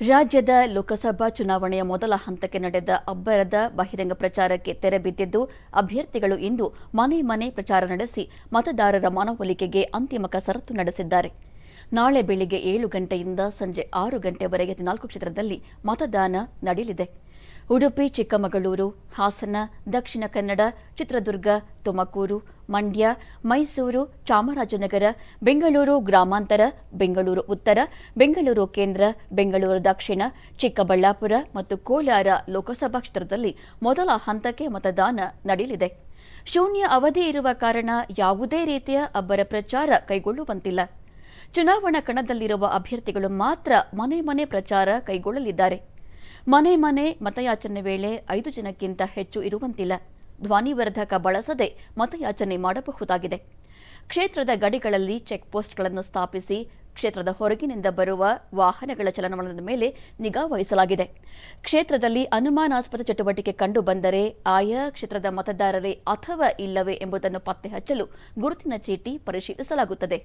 ರಾಜ್ಯದ ಲೋಕಸಭಾ ಚುನಾವಣೆಯ ಮೊದಲ ಹಂತಕ್ಕೆ ನಡೆದ ಅಬ್ಬರದ ಬಹಿರಂಗ ಪ್ರಚಾರಕ್ಕೆ ತೆರೆ ಬಿದ್ದಿದ್ದು, ಅಭ್ಯರ್ಥಿಗಳು ಇಂದು ಮನೆ ಮನೆ ಪ್ರಚಾರ ನಡೆಸಿ ಮತದಾರರ ಮನವೊಲಿಕೆಗೆ ಅಂತಿಮ ಕಸರತ್ತು ನಡೆಸಿದ್ದಾರೆ. ನಾಳೆ ಬೆಳಿಗ್ಗೆ ಏಳು ಗಂಟೆಯಿಂದ ಸಂಜೆ ಆರು ಗಂಟೆವರೆಗೆ ನಾಲ್ಕು ಕ್ಷೇತ್ರದಲ್ಲಿ ಮತದಾನ ನಡೆಯಲಿದೆ. ಉಡುಪಿ, ಚಿಕ್ಕಮಗಳೂರು, ಹಾಸನ, ದಕ್ಷಿಣ ಕನ್ನಡ, ಚಿತ್ರದುರ್ಗ, ತುಮಕೂರು, ಮಂಡ್ಯ, ಮೈಸೂರು, ಚಾಮರಾಜನಗರ, ಬೆಂಗಳೂರು ಗ್ರಾಮಾಂತರ, ಬೆಂಗಳೂರು ಉತ್ತರ, ಬೆಂಗಳೂರು ಕೇಂದ್ರ, ಬೆಂಗಳೂರು ದಕ್ಷಿಣ, ಚಿಕ್ಕಬಳ್ಳಾಪುರ ಮತ್ತು ಕೋಲಾರ ಲೋಕಸಭಾ ಕ್ಷೇತ್ರದಲ್ಲಿ ಮೊದಲ ಹಂತಕ್ಕೆ ಮತದಾನ ನಡೆಯಲಿದೆ. ಶೂನ್ಯ ಅವಧಿ ಇರುವ ಕಾರಣ ಯಾವುದೇ ರೀತಿಯ ಅಬ್ಬರ ಪ್ರಚಾರ ಕೈಗೊಳ್ಳುವಂತಿಲ್ಲ. ಚುನಾವಣಾ ಕಣದಲ್ಲಿರುವ ಅಭ್ಯರ್ಥಿಗಳು ಮಾತ್ರ ಮನೆ ಮನೆ ಪ್ರಚಾರ ಕೈಗೊಳ್ಳಲಿದ್ದಾರೆ. ಮನೆ ಮನೆ ಮತಯಾಚನೆ ವೇಳೆ ಐದು ಜನಕ್ಕಿಂತ ಹೆಚ್ಚು ಇರುವಂತಿಲ್ಲ. ಧ್ವನಿವರ್ಧಕ ಬಳಸದೆ ಮತಯಾಚನೆ ಮಾಡಬಹುದಾಗಿದೆ. ಕ್ಷೇತ್ರದ ಗಡಿಗಳಲ್ಲಿ ಚೆಕ್ ಪೋಸ್ಟ್ಗಳನ್ನು ಸ್ಥಾಪಿಸಿ ಕ್ಷೇತ್ರದ ಹೊರಗಿನಿಂದ ಬರುವ ವಾಹನಗಳ ಚಲನವಲನದ ಮೇಲೆ ನಿಗಾ ವಹಿಸಲಾಗಿದೆ. ಕ್ಷೇತ್ರದಲ್ಲಿ ಅನುಮಾನಾಸ್ಪದ ಚಟುವಟಿಕೆ ಕಂಡು ಬಂದರೆ ಆಯಾ ಕ್ಷೇತ್ರದ ಮತದಾರರೇ ಅಥವಾ ಇಲ್ಲವೇ ಎಂಬುದನ್ನು ಪತ್ತೆಹಚ್ಚಲು ಗುರುತಿನ ಚೀಟಿ ಪರಿಶೀಲಿಸಲಾಗುತ್ತದೆ.